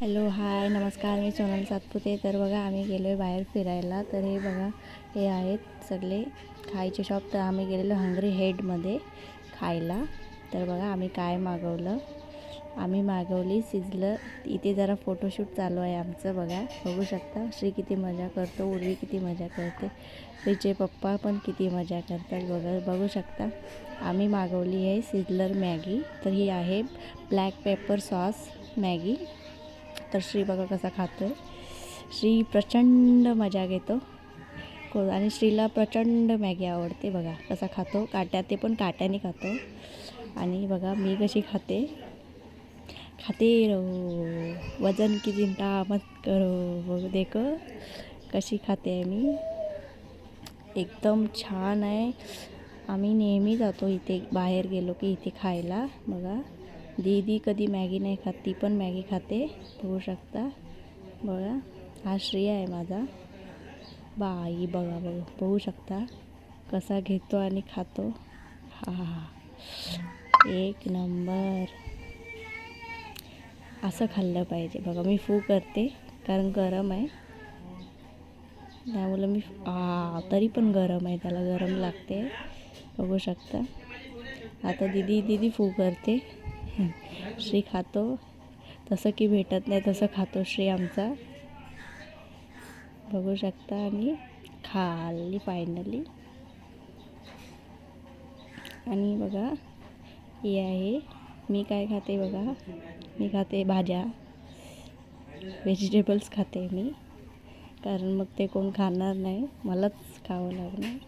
Hello hi नमस्कार मी सोनल सातपुते. तर बघा आम्ही गेलो आहे बाहेर फिरायला. तर हे बघा हे आहेत सगळे खायचे शॉप तर आम्ही गेलेलो हंगरी हेडमध्ये खायला. तर बघा आम्ही काय मागवलं. आम्ही मागवली सिझलर इथे जरा फोटोशूट चालू आहे आमचं बघा. बघू शकता श्री किती मजा करतो उर्वी किती मजा करते. श्रीचे पप्पा पण किती मजा करतात बघा बघू शकता. आम्ही मागवली आहे सिझलर मॅगी तर ही आहे ब्लॅक पेपर सॉस मॅगी तर श्री बघा कसा खातो श्री प्रचंड मजा घेतो. को आणि श्रीला प्रचंड मॅगी आवडते बघा कसा खातो. काट्या ते पण काट्याने खातो. आणि बघा मी कशी खाते. खाते रहो. वजन की चिंता मत करो. बघ देख कशी खाते आहे मी. एकदम छान आहे. आम्ही नेहमी जातो इथे बाहेर गेलो की इथे खायला. बघा. दीदी कधी मॅगी नाही खात ती पण मॅगी खाते बघू शकता. बघा हा श्रेय आहे माझा. बाई बघा बघा बघू शकता कसा घेतो आणि खातो. हा हा हा. एक नंबर. असं खाल्लं पाहिजे. बघा मी फू करते कारण गरम आहे. त्यामुळं मी आ तरी पण गरम आहे त्याला गरम लागते. बघू शकता. आता दिदी दिदी फू करते. श्री खातो. तसं की भेटत नाही तसं खातो श्री आमचा. बघू शकता आणि खाल्ली फायनली आणि बघा हे आहे. मी काय खाते बघा? मी खाते भाज्या. व्हेजिटेबल्स खाते मी. कारण मग ते कोण खाणार नाही. मलाच खावं लागणार.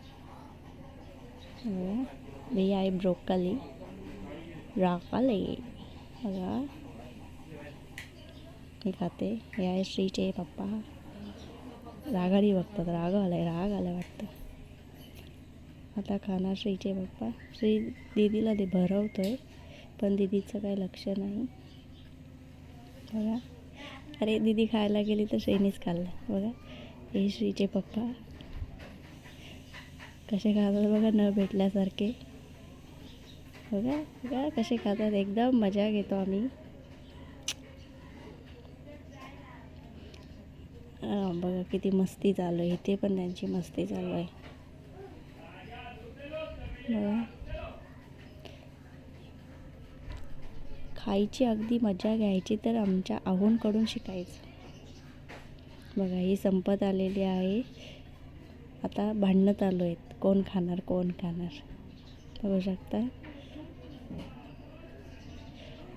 हे आहे ब्रोकली ब्रोकली बघा। मी खाते। हे आहे श्रीचे पप्पा। रागाडी बघतात राग आलाय राग आला वाटतं. आता खाणार श्रीचे पप्पा. श्री दीदीला ते भरवतोय पण दीदीचं काही लक्ष नाही. बघा. अरे दीदी खायला गेली तर श्रीनीच खाल्लं. बघा. हे श्रीचे पप्पा. कसे खातात बघा न भेटल्यासारखे. हो बघा बघा हो कसे खातात? एकदम मजा घेतो आम्ही. बघा किती मस्ती चालू आहे. इथे पण त्यांची मस्ती चालू आहे. बघा. खायची अगदी मजा घ्यायची तर आमच्या आहोंकडून शिकायचं. बघा ही संपत आलेली आहे. आता भांडणं चालू आहेत. कोण खाणार? कोण खाणार? बघू शकता?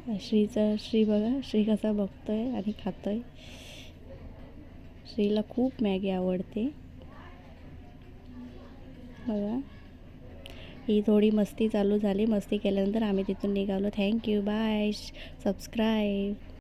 श्रीचा श्री बघा श्री कसा बघतो आहे आणि खातो आहे श्रीला खूप मॅगी आवडते. बघा. ही थोडी मस्ती चालू झाली. मस्ती केल्यानंतर आम्ही तिथून निघालो. Thank you bye subscribe